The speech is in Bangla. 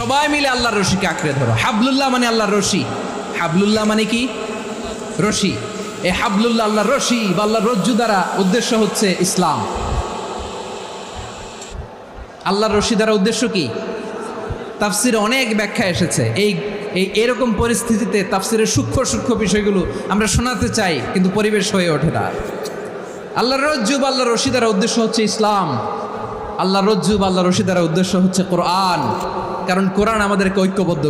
সবাই মিলে আল্লাহর রশিকে আঁকড়ে ধরো। হাবলুল্লাহ মানে আল্লাহর রশি। হাবলুল্লাহ মানে কি? রশি। এই হাবলুল্লাহ আল্লাহর রশি বা আল্লাহর রজ্জু দ্বারা উদ্দেশ্য হচ্ছে ইসলাম। আল্লাহর রশি দ্বারা উদ্দেশ্য কি? তাফসিরে অনেক ব্যাখ্যা এসেছে। এই এই, এরকম পরিস্থিতিতে তাফসিরের সূক্ষ্ম সূক্ষ্ম বিষয়গুলো আমরা শোনাতে চাই, কিন্তু পরিবেশ হয়ে ওঠে না। আল্লাহর রজ্জু বা আল্লাহর রশি দ্বারা উদ্দেশ্য হচ্ছে ইসলাম। আল্লাহর রজ্জু বা আল্লাহর রশি দ্বারা উদ্দেশ্য হচ্ছে কোরআন। কারণ কোরআন আমাদেরকে ঐক্যবদ্ধ